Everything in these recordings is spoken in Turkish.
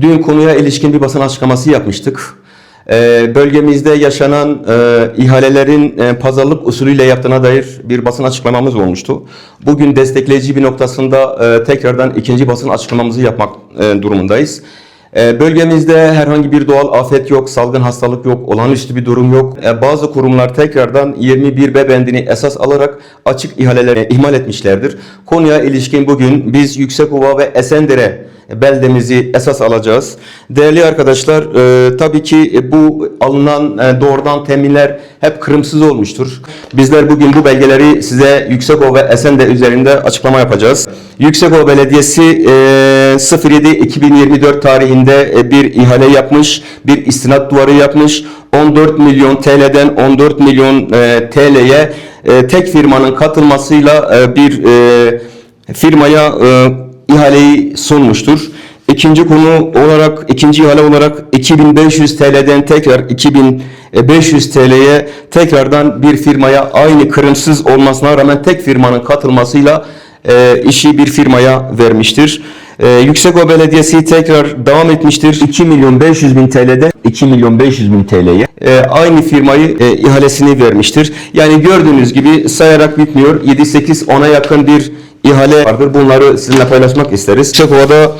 Dün konuya ilişkin bir basın açıklaması yapmıştık. Ee, bölgemizde yaşanan e, ihalelerin e, pazarlık usulüyle yaptığına dair bir basın açıklamamız olmuştu. Bugün destekleyici bir noktasında e, tekrardan ikinci basın açıklamamızı yapmak e, durumundayız. E, Bölgemizde herhangi bir doğal afet yok, salgın hastalık yok, olağanüstü bir durum yok. E, Bazı kurumlar tekrardan 21B bendini esas alarak açık ihaleleri ihmal etmişlerdir. Konuya ilişkin bugün biz Yüksekova ve Esendere beldemizi esas alacağız. Değerli arkadaşlar, e, tabii ki bu alınan e, doğrudan teminler hep kırımsız olmuştur. Bizler bugün bu belgeleri size Yüksekova ve Esendere üzerinde açıklama yapacağız. Yüksekova Belediyesi e, 07-2024 tarihinde e, bir ihale yapmış, bir istinat duvarı yapmış. 14 milyon TL'den 14 milyon e, TL'ye e, tek firmanın katılmasıyla e, bir e, firmaya e, ihaleyi sunmuştur. İkinci konu olarak, ikinci ihale olarak 2500 TL'den tekrar 2500 TL'ye tekrardan bir firmaya aynı kırımsız olmasına rağmen tek firmanın katılmasıyla e, işi bir firmaya vermiştir. E, Yüksekova Belediyesi tekrar devam etmiştir. 2 milyon 500 bin TL'den 2 milyon 500 bin TL'ye e, aynı firmayı e, ihalesini vermiştir. Yani gördüğünüz gibi sayarak bitmiyor. 7-8 ona yakın bir ihale vardır. Bunları sizinle paylaşmak isteriz. Yüksekova'da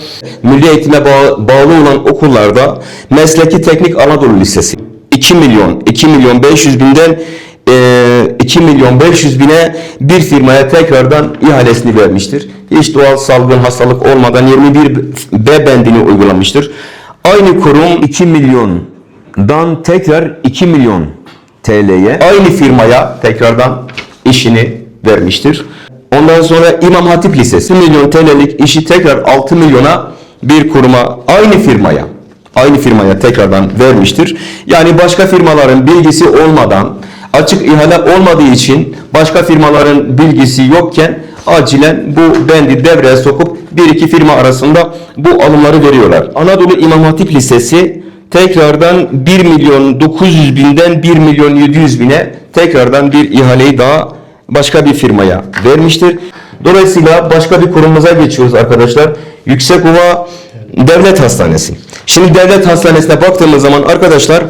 milli eğitime bağ- bağlı olan okullarda Mesleki Teknik Anadolu Lisesi 2 milyon 2 milyon 500 binden e, 2 milyon 500 bine bir firmaya tekrardan ihalesini vermiştir. Hiç doğal salgın hastalık olmadan 21 B bendini uygulamıştır. Aynı kurum 2 milyondan tekrar 2 milyon TL'ye aynı firmaya tekrardan işini vermiştir. Ondan sonra İmam Hatip Lisesi 1 milyon TL'lik işi tekrar 6 milyona bir kuruma aynı firmaya aynı firmaya tekrardan vermiştir. Yani başka firmaların bilgisi olmadan açık ihale olmadığı için başka firmaların bilgisi yokken acilen bu bendi devreye sokup bir iki firma arasında bu alımları veriyorlar. Anadolu İmam Hatip Lisesi tekrardan 1 milyon 900 binden 1 milyon 700 bine tekrardan bir ihaleyi daha başka bir firmaya vermiştir. Dolayısıyla başka bir kurumumuza geçiyoruz arkadaşlar. Yüksekova Devlet Hastanesi. Şimdi devlet hastanesine baktığımız zaman arkadaşlar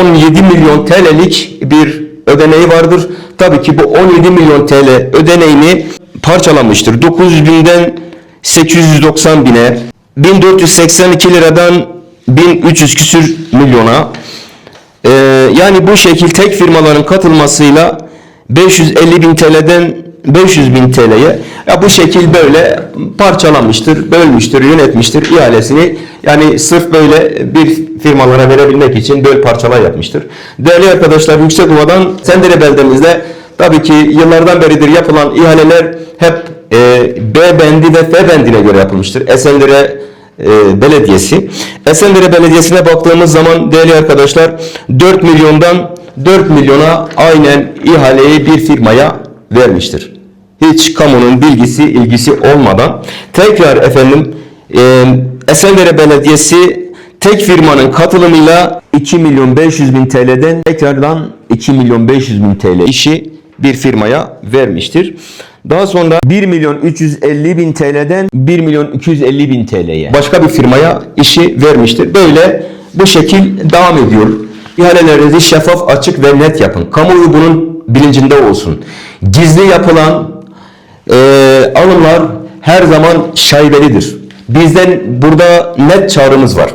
17 milyon TL'lik bir ödeneği vardır. Tabii ki bu 17 milyon TL ödeneğini parçalamıştır. 900 binden 890 bine, 1482 liradan 1300 küsür milyona, ee, yani bu şekil tek firmaların katılmasıyla 550 bin TL'den 500 bin TL'ye ya bu şekil böyle parçalamıştır, bölmüştür, yönetmiştir ihalesini. Yani sırf böyle bir firmalara verebilmek için böl parçala yapmıştır. Değerli arkadaşlar Yüksekova'dan Sendere beldemizde tabii ki yıllardan beridir yapılan ihaleler hep e, B bendi ve F bendine göre yapılmıştır. Esendere e, Belediyesi. Esendere Belediyesi'ne baktığımız zaman değerli arkadaşlar 4 milyondan 4 milyona aynen ihaleyi bir firmaya vermiştir. Hiç kamunun bilgisi, ilgisi olmadan tekrar efendim e, Esendere Belediyesi tek firmanın katılımıyla 2 milyon 500 bin TL'den tekrardan 2 milyon 500 bin TL işi bir firmaya vermiştir. Daha sonra 1 milyon 350 bin TL'den 1 milyon 250 bin TL'ye. başka bir firmaya işi vermiştir. Böyle bu şekil devam ediyor. İhalelerinizi şeffaf, açık ve net yapın. Kamuoyu bunun bilincinde olsun. Gizli yapılan e, alımlar her zaman şaibelidir. Bizden burada net çağrımız var.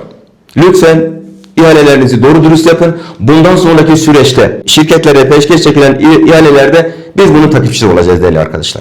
Lütfen ihalelerinizi doğru dürüst yapın. Bundan sonraki süreçte şirketlere peşkeş çekilen ihalelerde biz bunun takipçisi olacağız değerli arkadaşlar.